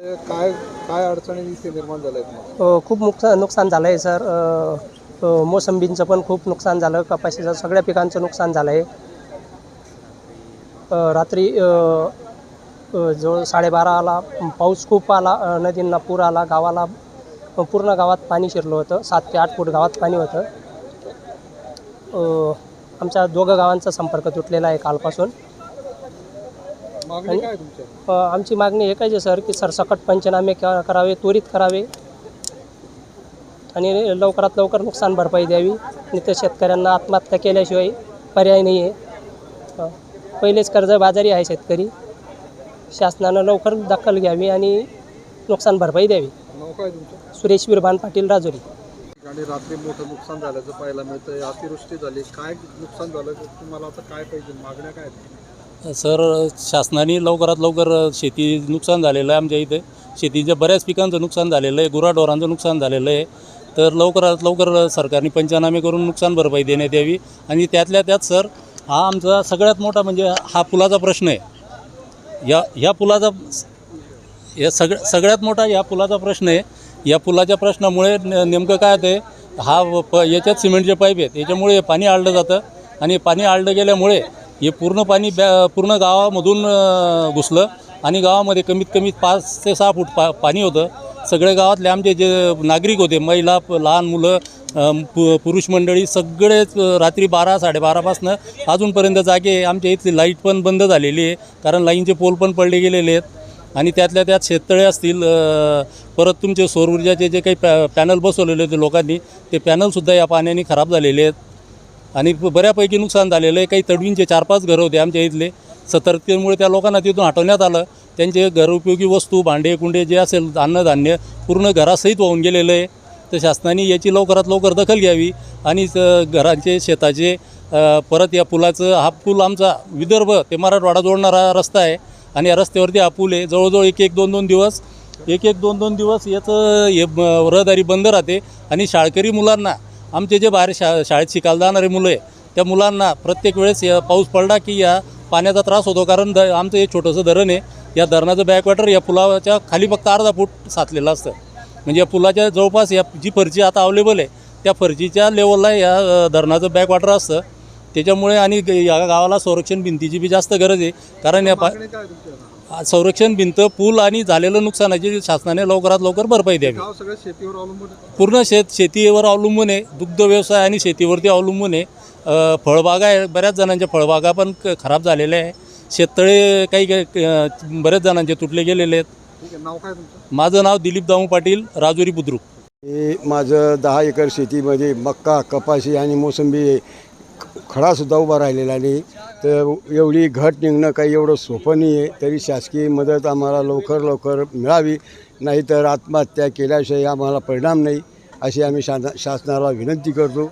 काय काय अडचणी इथे निर्माण झाल्या आहेत अ, खूप नुकसान नुकसान झालं आहे सर. अ, अ, मोसंबींचं पण खूप नुकसान झालं कपाशीचं सगळ्या पिकांचं नुकसान झालं आहे अ, रात्री अ, अ, जवळ साडेबाराला पाऊस खूप आला अ, नदींना पूर आला गावाला अ, पूर्ण गावात पाणी शिरलं होतं सात ते आठ फूट गावात पाणी होतं. अ, आमच्या दोघं गावांचा संपर्क तुटलेला आहे कालपासून. मागणी काय आहे तुमच्या अ, आमची मागणी एकच आहे सर की सरसकट पंचनामे क- करावे त्वरित करावे. आणि लवकरात लवकर नुकसान भरपाई द्यावी. आणि त्या शेतकऱ्यांना आत्महत्या केल्याशिवाय पर्याय नाही आहे अ, पहिलेच कर्जबाजारी आहे शेतकरी. शासनानं लवकर दखल घ्यावी आणि नुकसान भरपाई द्यावी. नाव काय तुमचं? सुरेश विरभान पाटील राजुरी. आणि रात्री मोठं नुकसान झाल्याचं पाहायला मिळतंय अतिवृष्टी झाली. काय नुकसान झालं? तुम्हाला आता काय पाहिजे? मागण्या काय आहेत? सर शासनाने लवकरात लवकर शेती नुकसान झालेलं आहे आमच्या इथे. शेतीच्या बऱ्याच पिकांचं नुकसान झालेलं आहे गुराढोरांचं नुकसान झालेलं आहे. तर लवकरात लवकर सरकारने पंचनामे करून नुकसान भरपाई देण्यात यावी. आणि त्यातल्या त्यात सर हा आमचा सगळ्यात मोठा म्हणजे हा पुलाचा प्रश्न आहे. या ह्या पुलाचा या सग सगळ्यात मोठा या पुलाचा प्रश्न आहे. या पुलाच्या प्रश्नामुळे न- नेमकं काय होतं हा प याच्यात सिमेंटचे पाईप आहेत. याच्यामुळे पाणी आळलं जातं. आणि पाणी आळलं गेल्यामुळे हे पूर्ण पाणी बॅ पूर्ण गावामधून घुसलं आणि गावामध्ये कमीत कमी पाच ते सहा फूट पा पाणी होतं. सगळे गावातले आमचे जे नागरिक होते महिला लहान मुलं पु पुरुष मंडळी सगळेच रात्री बारा साडेबारापासनं अजूनपर्यंत जागे आमच्या इथली लाइट पण बंद झालेली आहे कारण लाईनचे पोल पण पडले गेलेले आहेत. आणि त्यातल्या त्यात शेततळे असतील परत तुमचे सौर ऊर्जाचे जे काही पॅ पॅनल बसवलेले होते लोकांनी ते पॅनलसुद्धा या पाण्याने खराब झालेले आहेत. आणि बऱ्यापैकी नुकसान झालेलं आहे. काही तडवींचे चार पाच घरं होते आमच्या इथले. सतर्कतेमुळे त्या लोकांना तिथून हटवण्यात आलं. त्यांचे घरउपयोगी वस्तू भांडे कुंडे जे असेल अन्नधान्य पूर्ण घरासहित वाहून गेलेलं आहे. तर शासनाने याची लवकरात लवकर दखल घ्यावी आणि घरांचे शेताचे परत या पुलाचं हा पूल आमचा विदर्भ ते मराठवाडा जोडणारा रस्ता आहे. आणि या रस्त्यावरती हा पूल आहे. जवळजवळ एक एक दोन दोन दिवस एक एक दोन दोन दिवस याचं हे रहदारी बंद राहते. आणि शाळकरी मुलांना आमचे जे बाहेर शा शाळेत शिकायला जाणारे मुलं आहे त्या मुलांना प्रत्येक वेळेस या पाऊस पडला की या पाण्याचा त्रास होतो. कारण द आमचं हे छोटंसं धरण आहे या धरणाचं बॅकवॉटर या पुलाच्या खाली फक्त अर्धा फूट साचलेलं असतं. म्हणजे या पुलाच्या जवळपास या जी फरची आता अवेलेबल आहे त्या फरचीच्या लेवलला या धरणाचं बॅकवॉटर असतं. त्याच्यामुळे आणि या गावाला संरक्षण भिंतीची बी जास्त गरज आहे. कारण या पा संरक्षण भिंत पूल आणि झालेलं नुकसानाची शासनाने लवकरात लवकर भरपाई द्यावी. गाव सगळं शेतीवर अवलंबून आहे. पूर्ण शेत शेतीवर अवलंबून आहे. दुग्ध व्यवसाय आणि शेतीवरती अवलंबून आहे. अ, फळबागा आहे. बऱ्याच जणांच्या फळबागा पण क- खराब झालेल्या आहे. शेततळे काही काही अ, बऱ्याच जणांचे तुटले गेलेले आहेत. ठीक आहे. नाव काय तुमचं? माझं नाव दिलीप दामू पाटील राजुरी बुद्रुक. हे माझं दहा एकर शेतीमध्ये मक्का कपाशी आणि मोसंबी खडासुद्धा उभा राहिलेला नाही तर एवढी घट निघणं काही एवढं सोपं नाही आहे. तरी शासकीय मदत आम्हाला लवकर लवकर मिळावी नाहीतर आत्महत्या केल्याशिवाय आम्हाला परिणाम नाही अशी आम्ही शा शासनाला विनंती करतो.